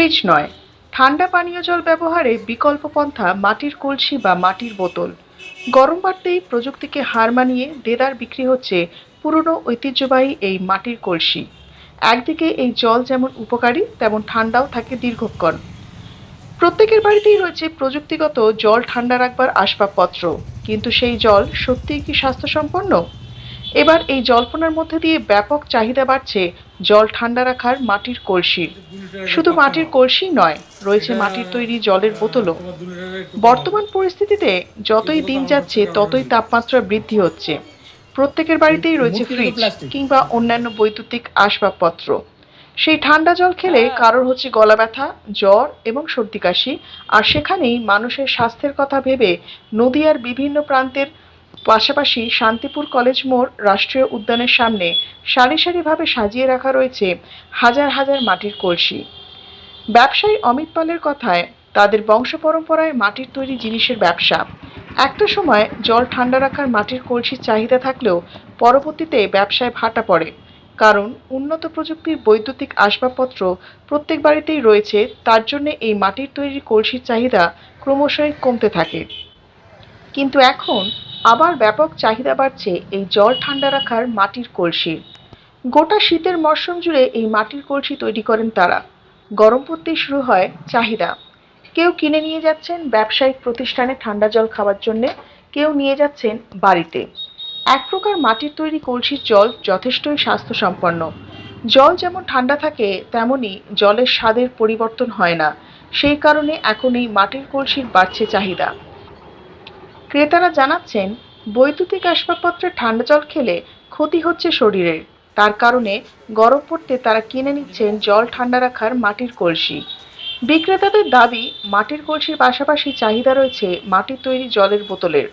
Fridge নয়। ঠান্ডা পানীয় জল ব্যবহারে বিকল্প পন্থা মাটির কলসি বা মাটির বোতল। গরম বাড়তেই প্রযুক্তিকে হার মানিয়ে দেদার বিক্রি হচ্ছে পুরনো ঐতিহ্যবাহী এই মাটির কলসি। একদিকে এই জল যেমন উপকারী, তেমন ঠান্ডাও থাকে দীর্ঘক্ষণ। প্রত্যেকের বাড়িতেই রয়েছে প্রযুক্তিগত জল ঠান্ডা রাখবার আসবাবপত্র। কিন্তু সেই জল সত্যিই কি স্বাস্থ্যসম্পন্ন? এবার এই জল্পনার মধ্যে দিয়ে ব্যাপক চাহিদা বাড়ছে জল ঠান্ডা রাখার মাটির কলসি। শুধু মাটির কলসি নয় রয়েছে মাটির তৈরি জলের বোতলও। বর্তমান পরিস্থিতিতে যতই দিন যাচ্ছে ততই তাপমাত্রা বৃদ্ধি হচ্ছে। প্রত্যেকের বাড়িতেই রয়েছে ফ্রিজ কিংবা অন্যান্য বৈদ্যুতিক আসবাবপত্র। সেই ঠান্ডা জল খেলে কারোর হচ্ছে গলা ব্যথা জ্বর এবং সর্দি কাশি। আর সেখানেই মানুষের স্বাস্থ্যের কথা ভেবে নদিয়ার বিভিন্ন প্রান্তের পাশাপাশি শান্তিপুর কলেজ মোড় রাষ্ট্রীয় উদ্যানের সামনে সারি সারিভাবে সাজিয়ে রাখা রয়েছে হাজার হাজার মাটির কলসি। ব্যবসায়ী অমিত পালের কথায়, তাদের বংশ পরম্পরায় মাটির তৈরি জিনিসের ব্যবসা। একটা সময় জল ঠান্ডা রাখার মাটির কলসির চাহিদা থাকলেও পরবর্তীতে ব্যবসায় ভাটা পড়ে। কারণ উন্নত প্রযুক্তির বৈদ্যুতিক আসবাবপত্র প্রত্যেক বাড়িতেই রয়েছে, তার জন্য এই মাটির তৈরি কলসির চাহিদা ক্রমশই কমতে থাকে। কিন্তু এখন আবার ব্যাপক চাহিদা বাড়ছে এই জল ঠান্ডা রাখার মাটির কলসির গোটা শীতের মরশুম জুড়ে এই মাটির কলসি তৈরি করেন তারা। গরম পড়তেই শুরু হয় চাহিদা। কেউ কিনে নিয়ে যাচ্ছেন ব্যবসায়িক প্রতিষ্ঠানে ঠান্ডা জল খাওয়ার জন্য, কেউ নিয়ে যাচ্ছেন বাড়িতে। এক প্রকার মাটির তৈরি কলসির জল যথেষ্টই স্বাস্থ্যসম্পন্ন। জল যেমন ঠান্ডা থাকে, তেমনি জলের স্বাদের পরিবর্তন হয় না। সেই কারণে এখন এই মাটির কলসির বাড়ছে চাহিদা। ক্রেতারা জানাচ্ছেন, বৈদ্যুতিক আসবাবপত্রের ঠান্ডা জল খেলে ক্ষতি হচ্ছে শরীরের তার কারণে গরম পড়তে তারা কিনে নিচ্ছেন জল ঠান্ডা রাখার মাটির কলসি। বিক্রেতাদের দাবি, মাটির কলসির পাশাপাশি চাহিদা রয়েছে মাটির তৈরি জলের বোতলের।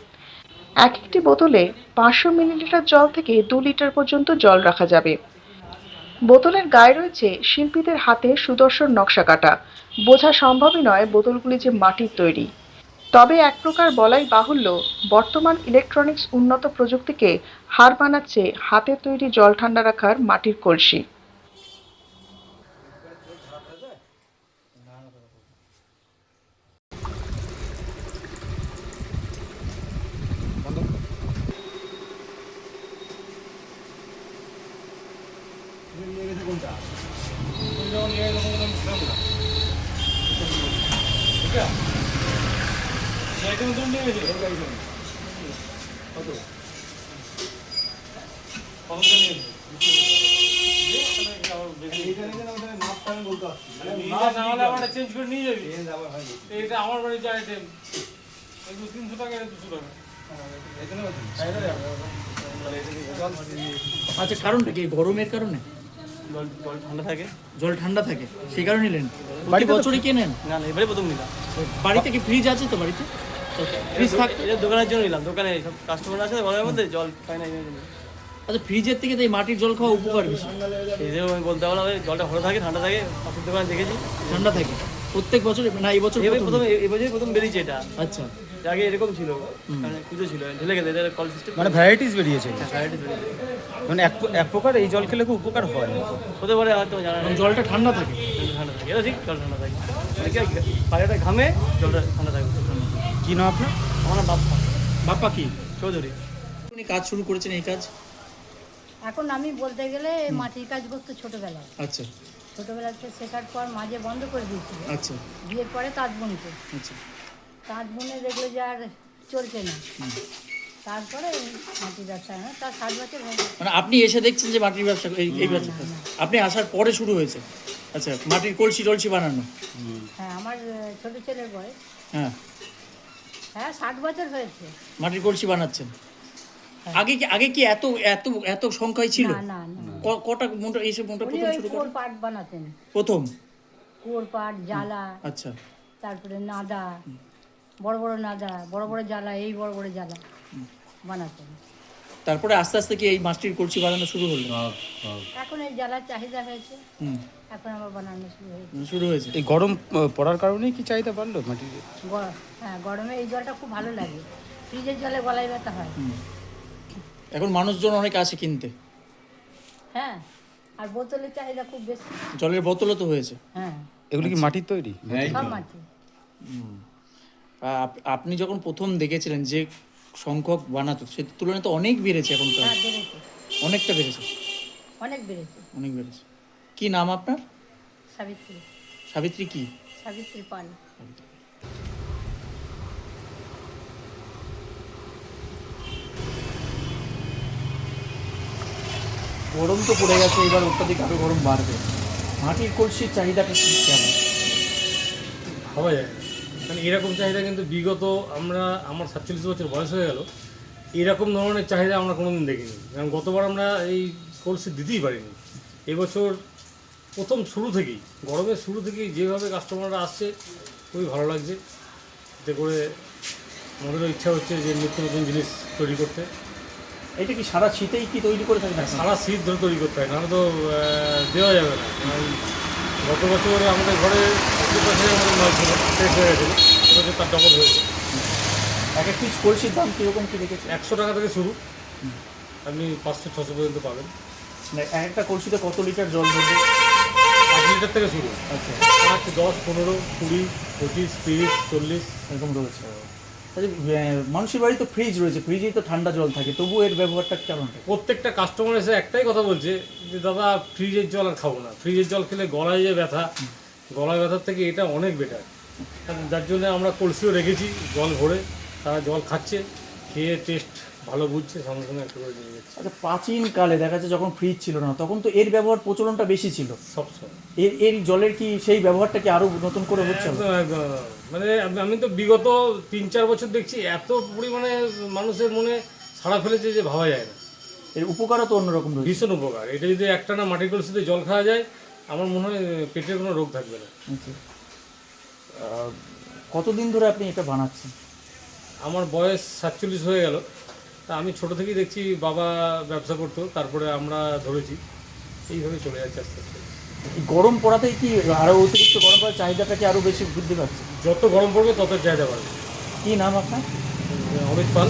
এক একটি বোতলে পাঁচশো মিলিলিটার জল থেকে দু লিটার পর্যন্ত জল রাখা যাবে। বোতলের গায়ে রয়েছে শিল্পীদের হাতে সুদর্শন নকশা কাটা। বোঝা সম্ভবই নয় বোতলগুলি যে মাটির তৈরি। তবে এক প্রকার বলাই বাহুল্য, বর্তমান ইলেকট্রনিক্স উন্নত প্রযুক্তিকে হার মানাচ্ছে হাতে তৈরি জল ঠান্ডা রাখার মাটির কলসি। চেঞ্জ আমার বাড়িতে আইটেম এগুলো তিনশো টাকা দুশো টাকা আচ্ছা কারণটা কি? গরমের কারণে? জল ঠান্ডা থাকে। জল ঠান্ডা থাকে সেই কারণে নিলেন বাড়ি বাড়িতে তো- বছরই কেনেন না না এবারে প্রথম নিলাম। বাড়িতে কি ফ্রিজ আছে তো বাড়িতে? ফ্রিজ থাক এটা দোকানের জন্য নিলাম। দোকানে সব কাস্টমার আছে গরমের মধ্যে জল পাই না আচ্ছা ফ্রিজের থেকে তো এই মাটির জল খাওয়া উপকার বেশি। এই আমি বলতে পারলাম এই জলটা ভালো থাকে ঠান্ডা থাকে পাশের দোকানে দেখেছি। ঠান্ডা থাকে। প্রত্যেক বছর না এই বছর এবার প্রথম। প্রথম এবছরই প্রথম বেরিয়েছে এটা। আচ্ছা। আগে এরকম ছিল মানে পুজো ছিল ঢেলে গেছে এটা কল সিস্টেম মানে ভ্যারাইটিস বেরিয়েছে। ভ্যারাইটি বেরিয়েছে। মানে এক এক প্রকার এই জল খেলে খুব উপকার হয়। হতে পারে হয়তো জানা জলটা ঠান্ডা থাকে। ঠান্ডা থাকে এটা ঠিক জল ঠান্ডা থাকে। মানে পায়রাটা ঘামে জলটা ঠান্ডা থাকে। কি নাম আপনার? আমার বাপ্পা। বাপ্পা কি? চৌধুরী। আপনি কাজ শুরু করেছেন এই কাজ? এখন আমি বলতে গেলে এই মাটির কাজ করতো ছোটোবেলায়। আচ্ছা। ছোটোবেলাতে শেখার পর মাঝে বন্ধ করে দিয়েছিল। আচ্ছা। বিয়ের পরে তাঁত বুনতো। আচ্ছা। তাঁত বুনে দেখল যে আর চলছে না। তারপরে মাটির ব্যবসা না তার সাত বছর মানে আপনি এসে দেখছেন যে মাটির ব্যবসা এই এই ব্যবসা আপনি আসার পরে শুরু হয়েছে। আচ্ছা মাটির কলসি টলসি বানানো। হ্যাঁ আমার ছোট ছেলের বয়স। হ্যাঁ। হ্যাঁ ষাট বছর হয়েছে। মাটির কলসি বানাচ্ছেন। আগে কি আগে কি এত এত এত সংখ্যায় ছিল? না না কটা মোটা এসে মোটা প্রথম শুরু করে পাট বানাতেন। প্রথম? কোর পাট জ্বালা আচ্ছা। তারপরে নাদা বড় বড় নাদা বড় বড় জ্বালা এই বড় বড় জ্বালা বানাতেন। তারপরে আস্তে আস্তে কি এই মাছটির কলসি বানানো শুরু হলো? এখন এই জ্বালার চাহিদা হয়েছে। হুম। এখন আবার বানানো শুরু হয়েছে। শুরু হয়েছে? এই গরম পড়ার কারণেই কি চাহিদা বাড়লো মাটির? হ্যাঁ গরমে এই জলটা খুব ভালো লাগে। ফ্রিজের জলে গলায় ব্যথা হয়। এখন মানুষজন অনেক আসে কিনতে। হ্যাঁ আর বোতলের চাহিদা খুব বেশি। জলের বোতলও তো হয়েছে। হ্যাঁ। এগুলো কি মাটির তৈরি? সব মাটি আপ- আপনি যখন প্রথম দেখেছিলেন যে সংখ্যক বানাতো। সে তুলনায় তো অনেক বেড়েছে এখন তো। হ্যাঁ অনেকটা বেড়েছে। অনেক বেড়েছে। অনেক বেড়েছে। কি নাম আপনার? সাবিত্রী। সাবিত্রী কি? সাবিত্রী পান গরম তো পড়ে গেছে এবার অত্যাধিক আরও গরম বাড়বে। মাটির কলসির চাহিদাটা কি কেমন? ভাবা যায় না। মানে এরকম চাহিদা কিন্তু বিগত আমরা আমার সাতচল্লিশ বছর বয়স হয়ে গেল এরকম ধরনের চাহিদা আমরা কোনোদিন দেখিনি। কারণ গতবার আমরা এই কলসি দিতেই পারিনি। এবছর প্রথম শুরু থেকেই গরমের শুরু থেকেই যেভাবে কাস্টমাররা আসছে খুবই ভালো লাগছে। এতে করে আমাদেরও ইচ্ছা হচ্ছে যে নিত্য নতুন জিনিস তৈরি করতে। এটা কি সারা শীতেই কি তৈরি করে আপনারা? সারা শীত ধরে তৈরি করতে হয় নাহলে তো দেওয়া যাবে না। কারণ গত বছর আমাদের ঘরে এক এক পিস কলসির দাম কীরকম কি একশো টাকা থেকে শুরু আপনি পাঁচশো ছশো পর্যন্ত পাবেন এক একটা কলসিতে কত লিটার জল লিটার থেকে শুরু আচ্ছা দশ পনেরো কুড়ি পঁচিশ তিরিশ চল্লিশ এরকম রয়েছে মানুষের বাড়ি তো ফ্রিজ রয়েছে ফ্রিজেই তো ঠান্ডা জল থাকে তবুও এর ব্যবহারটা কেমন প্রত্যেকটা কাস্টমার এসে একটাই কথা বলছে যে, দাদা ফ্রিজের জল আর খাব না। ফ্রিজের জল খেলে গলায় যে ব্যথা গলায় ব্যথার থেকে এটা অনেক বেটার যার জন্য আমরা কলসিও রেখেছি জল ভরে তারা জল খাচ্ছে খেয়ে টেস্ট ভালো বুঝছে সঙ্গে সঙ্গে একটু করে নিয়ে যাচ্ছে। আচ্ছা প্রাচীন কালে দেখা যাচ্ছে যখন ফ্রিজ ছিল না তখন তো এর ব্যবহার প্রচলনটা বেশি ছিল। সবসময় এর এর জলের কি সেই ব্যবহারটা কি আরও নতুন করে হচ্ছে? মানে আমি- আমি তো বিগত তিন চার বছর দেখছি এত পরিমাণে মানুষের মনে সাড়া ফেলেছে যে ভাবা যায় না। এর উপকারও তো অন্যরকম ভীষণ উপকার। এটা যদি একটানা মাটির কলসিতে জল খাওয়া যায় আমার মনে হয় পেটের কোনো রোগ থাকবে না। আচ্ছা। কতদিন ধরে আপনি এটা বানাচ্ছেন? আমার বয়স সাতচল্লিশ হয়ে গেল। তা আমি ছোট থেকেই দেখছি বাবা ব্যবসা করতো তারপরে আমরা ধরেছি। এইভাবে চলে যাচ্ছে আস্তে আস্তে। গরম পড়াতেই কি আরও অতিরিক্ত গরম পড়ার চাহিদাটা কি আরও বেশি বৃদ্ধি পাচ্ছে? যত গরম পড়বে তত চাহিদা বাড়বে। কী নাম আপনার? অমিত পাল।